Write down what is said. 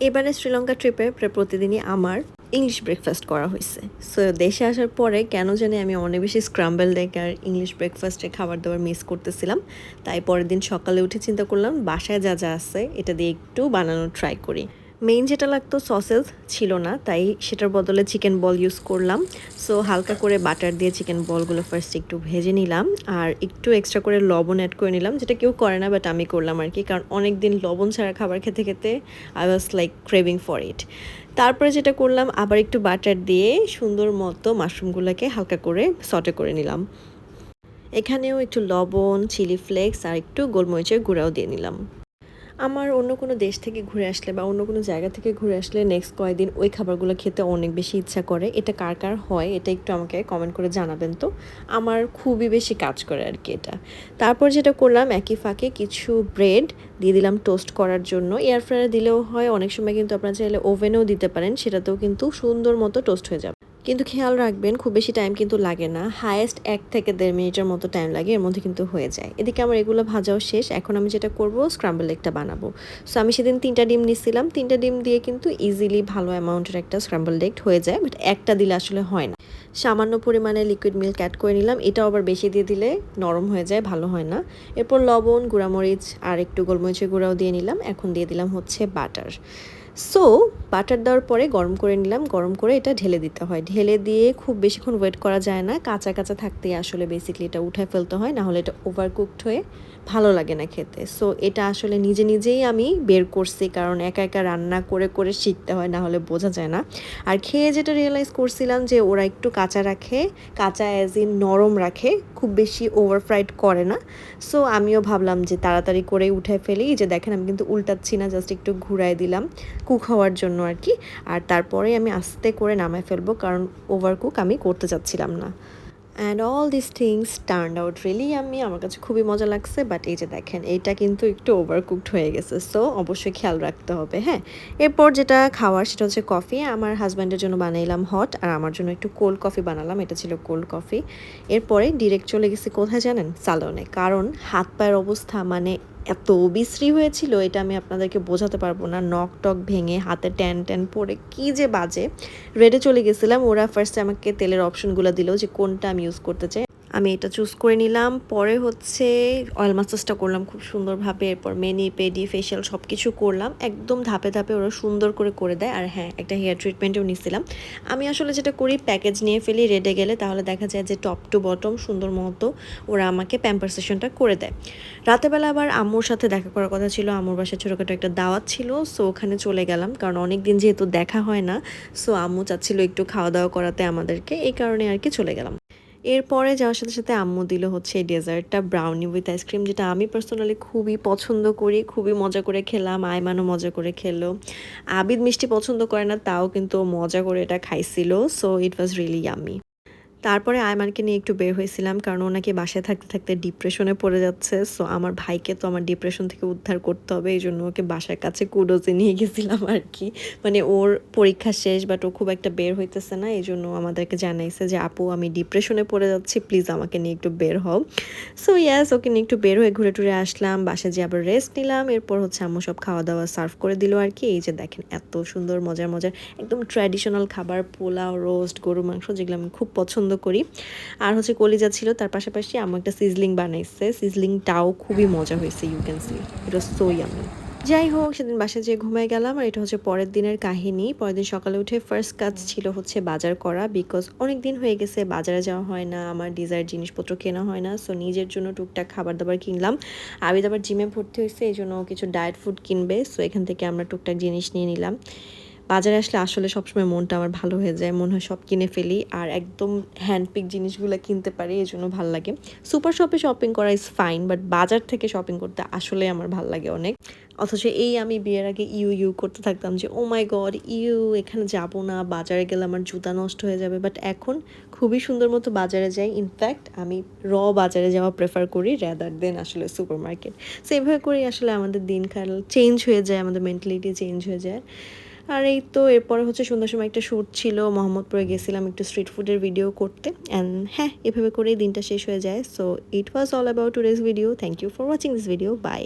এবারে শ্রীলঙ্কা ট্রিপে প্রায় প্রতিদিনই আমার ইংলিশ ব্রেকফাস্ট করা হয়েছে সো দেশে আসার পরে কেন জানি আমি অনেক বেশি স্ক্রাম্বেল ডেক আর ইংলিশ ব্রেকফাস্টে খাবার দাবার মিস করতেছিলাম। তাই পরের দিন সকালে উঠে চিন্তা করলাম, বাসায় যা যা আছে, এটা দিয়ে একটু বানানোর ট্রাই করি। মেইন যেটা লাগতো সসেস ছিল না, তাই সেটার বদলে চিকেন বল ইউজ করলাম। সো হালকা করে বাটার দিয়ে চিকেন বলগুলো ফার্স্ট একটু ভেজে নিলাম আর একটু এক্সট্রা করে লবণ অ্যাড করে নিলাম, যেটা কেউ করে না বাট আমি করলাম আর কি কারণ অনেক দিন লবণ ছাড়া খাবার খেতে খেতে I was like craving for it তারপরে যেটা করলাম, আবার একটু বাটার দিয়ে সুন্দর মতো মাশরুমগুলোকে হালকা করে সটে করে নিলাম। এখানেও একটু লবণ চিলি ফ্লেক্স আর একটু গোলমরিচের গুঁড়াও দিয়ে নিলাম। আমার অন্য কোনো দেশ থেকে ঘুরে আসলে বা অন্য কোনো জায়গা থেকে ঘুরে আসলে নেক্সট কয়েকদিন ওই খাবারগুলো খেতে অনেক বেশি ইচ্ছা করে। এটা কার কার হয় এটা একটু আমাকে কমেন্ট করে জানাবেন তো। আমার খুবই বেশি কাজ করে আর কি এটা। তারপর যেটা করলাম, একই ফাঁকে কিছু ব্রেড দিয়ে দিলাম টোস্ট করার জন্য। এয়ার ফ্রায়ার দিলেও হয়, অনেক সময় কিন্তু আপনারা চাইলে ওভেনেও দিতে পারেন, সেটাতেও কিন্তু সুন্দর মতো টোস্ট হয়ে যাবে। কিন্তু খেয়াল রাখবেন, খুব বেশি টাইম কিন্তু লাগে না। হায়েস্ট এক থেকে দেড় মিনিটের মতো টাইম লাগে, এর মধ্যে কিন্তু হয়ে যায়। এদিকে আমার এগুলো ভাজাও শেষ। এখন আমি যেটা করব স্ক্রাম্বল এগটা বানাবো। সো আমি সেদিন তিনটা ডিম নিছিলাম। তিনটা ডিম দিয়ে কিন্তু ইজিলি ভালো অ্যামাউন্টের একটা স্ক্রাম্বল এগ হয়ে যায় বাট একটা দিলে আসলে হয় না। সামান্য পরিমাণে লিকুইড মিল্ক অ্যাড করে নিলাম। এটাও আবার বেশি দিয়ে দিলে নরম হয়ে যায়, ভালো হয় না। এরপর লবণ, গুঁড়ামরিচ আর একটু গোলমরিচের গুঁড়াও দিয়ে নিলাম। এখন দিয়ে দিলাম হচ্ছে বাটার সো বাটার দেওয়ার পরে গরম করে নিলাম, গরম করে এটা ঢেলে দিতে হয়। ঢেলে দিয়ে খুব বেশিক্ষণ ওয়েট করা যায় না, কাঁচা কাঁচা থাকতেই আসলে বেসিকলি এটা উঠায় ফেলতে হয়, নাহলে এটা ওভার কুকড হয়ে ভালো লাগে না খেতে। সো এটা আসলে নিজে নিজেই আমি বের করছি, কারণ একা একা রান্না করে করে শিখতে হয় না হলে বোঝা যায় না। আর খেয়ে যেটা রিয়েলাইজ করছিলাম যে ওরা একটু কাঁচা রাখে, কাঁচা অ্যাজ ইন নরম রাখে, খুব বেশি ওভার ফ্রাইড করে না। সো আমিও ভাবলাম যে তাড়াতাড়ি করে উঠে ফেলি। যে দেখেন, আমি কিন্তু উল্টাচ্ছি না জাস্ট একটু ঘুরাই দিলাম। কুক হওয়ার জন্য। আর কি। আর তারপরে আমি আস্তে করে নামায় ফেলব, কারণ ওভার কুক আমি করতে চাচ্ছিলাম না। And all this things turn out really আমি আমার কাছে খুবই মজা লাগছে বাট এই যে দেখেন, এইটা কিন্তু একটু ওভার কুকড হয়ে গেছে সো অবশ্যই খেয়াল রাখতে হবে হ্যাঁ। এরপর যেটা খাওয়ার সেটা হচ্ছে কফি আমার হাজব্যান্ডের জন্য বানাইলাম হট আর আমার জন্য একটু কোল্ড কফি বানালাম, এটা ছিল কোল্ড কফি এরপরে ডিরেক্ট চলে গেছি কোথায় জানেন? সালনে কারণ হাত পায়ের অবস্থা মানে এত বিশ্রী হয়েছিল, এটা আমি আপনাদেরকে বোঝাতে পারব না। নক টক ভেঙে হাতে ট্যান ট্যান পরে কি যে বাজে। রেডে চলে গেছিলাম, ওরা ফার্স্টে আমাকে তেলের অপশনগুলো দিল যে কোনটা আমি ইউজ করতে চাই। আমি এটা চুজ করে নিলাম। পরে হচ্ছে অয়েল মাসাজটা করলাম খুব সুন্দরভাবে, এরপর মেনি পেডি ফেশিয়াল সব কিছু করলাম। একদম ধাপে ধাপে ওরা সুন্দর করে করে দেয়। আর হ্যাঁ একটা হেয়ার ট্রিটমেন্টও নিছিলাম। আমি আসলে যেটা করি প্যাকেজ নিয়ে ফেলি রেডে গেলে তাহলে দেখা যায় যে টপ টু বটম সুন্দর মতো ওরা আমাকে প্যাম্পার সেশনটা করে দেয়। রাতেবেলা আবার আম্মুর সাথে দেখা করার কথা ছিল। আম্মুর বাসায় ছোটোখাটো একটা দাওয়াত ছিল। সো ওখানে চলে গেলাম। কারণ অনেক দিন যেহেতু দেখা হয় না সো আম্মু চাচ্ছিল একটু খাওয়া দাওয়া করাতে আমাদেরকে। এই কারণে আর কি চলে গেলাম। এরপরে যাওয়ার সাথে সাথে আম্মু দিল হচ্ছে এই ডেজার্টটা ব্রাউনি উইথ আইসক্রিম যেটা আমি পার্সোনালি খুবই পছন্দ করি, খুবই মজা করে খেলাম আয়মানও মজা করে খেলো। আবিদ মিষ্টি পছন্দ করে না, তাও কিন্তু মজা করে এটা খাইছিল so it was really yummy তারপরে আয়মানকে নিয়ে একটু বের হয়েছিলাম কারণ ওনাকে বাসায় থাকতে থাকতে ডিপ্রেশনে পড়ে যাচ্ছে। সো আমার ভাইকে তো আমার ডিপ্রেশন থেকে উদ্ধার করতে হবে, এই জন্য ওকে বাসার কাছে কুডোজে নিয়ে গেছিলাম আর কি মানে ওর পরীক্ষা শেষ বাট ও খুব একটা বের হইতেছে না, এই জন্য আমাদেরকে জানাইছে যে, আপু, আমি ডিপ্রেশনে পড়ে যাচ্ছি প্লিজ আমাকে নিয়ে একটু বের হও। সো ইয়াস ওকে নিয়ে একটু বের হয়ে ঘুরে টুরে আসলাম, বাসায় যে আবার রেস্ট নিলাম। এরপর হচ্ছে আম্মু সব খাওয়া দাওয়া সার্ভ করে দিল আর কি এই যে দেখেন, এত সুন্দর, মজার মজার, একদম ট্র্যাডিশনাল খাবার, পোলাও রোস্ট গরু মাংস, যেগুলো আমি খুব পছন্দ করি। আর হচ্ছে কলিজা ছিল, তার পাশাপাশি আমার একটা সিজলিং বানাইছে। সিজলিংটাও খুবই মজা হয়েছে ইউ ক্যান সি এটা সো ইয়ামি যাই হোক, সেদিন বাসায় যেয়ে ঘুমায় গেলাম আর এটা হচ্ছে পরের দিনের কাহিনী। পরের দিন সকালে উঠে ফার্স্ট কাজ ছিল হচ্ছে বাজার করা বিকজ অনেক দিন হয়ে গেছে, বাজারে যাওয়া হয় না, আমার ডিজায়ার জিনিসপত্র কেনা হয় না সো নিজের জন্য টুকটাক খাবার দাবার কিনলাম। আবিদ আবার জিমে ভর্তি হয়েছে, এই জন্য কিছু ডায়েট ফুড কিনবে সো এখান থেকে আমরা টুকটাক জিনিস নিয়ে নিলাম। বাজারে আসলে আসলে সবসময় মনটা আমার ভালো হয়ে যায়, মনে হয় সব কিনে ফেলি আর একদম হ্যান্ডপিক জিনিসগুলো কিনতে পারি এই জন্য ভালো লাগে। সুপার শপে শপিং করা ইজ ফাইন বাট বাজার থেকে শপিং করতে আসলে আমার ভালো লাগে অনেক। অথচ এই আমি বিয়ের আগে ইউ ইউ করতে থাকতাম যে ও মাই গড ইউ, এখানে যাব না, বাজারে গেলে আমার জুতা নষ্ট হয়ে যাবে। বাট এখন খুবই সুন্দর মতো বাজারে যাই। ইনফ্যাক্ট আমি র বাজারে যাওয়া প্রেফার করি র্যাদার দেন আসলে সুপার মার্কেট সো এইভাবে করেই আসলে আমাদের দিনকাল চেঞ্জ হয়ে যায়, আমাদের মেন্টালিটি চেঞ্জ হয়ে যায়। আর এই তো এরপরে হচ্ছে সুন্দর সময় একটা শ্যুট ছিল, মোহাম্মদপুরে গেছিলাম একটু স্ট্রিট ফুডের ভিডিও করতে। অ্যান্ড হ্যাঁ এভাবে করেই দিনটা শেষ হয়ে যায়। So it was all about today's video thank you for watching this video bye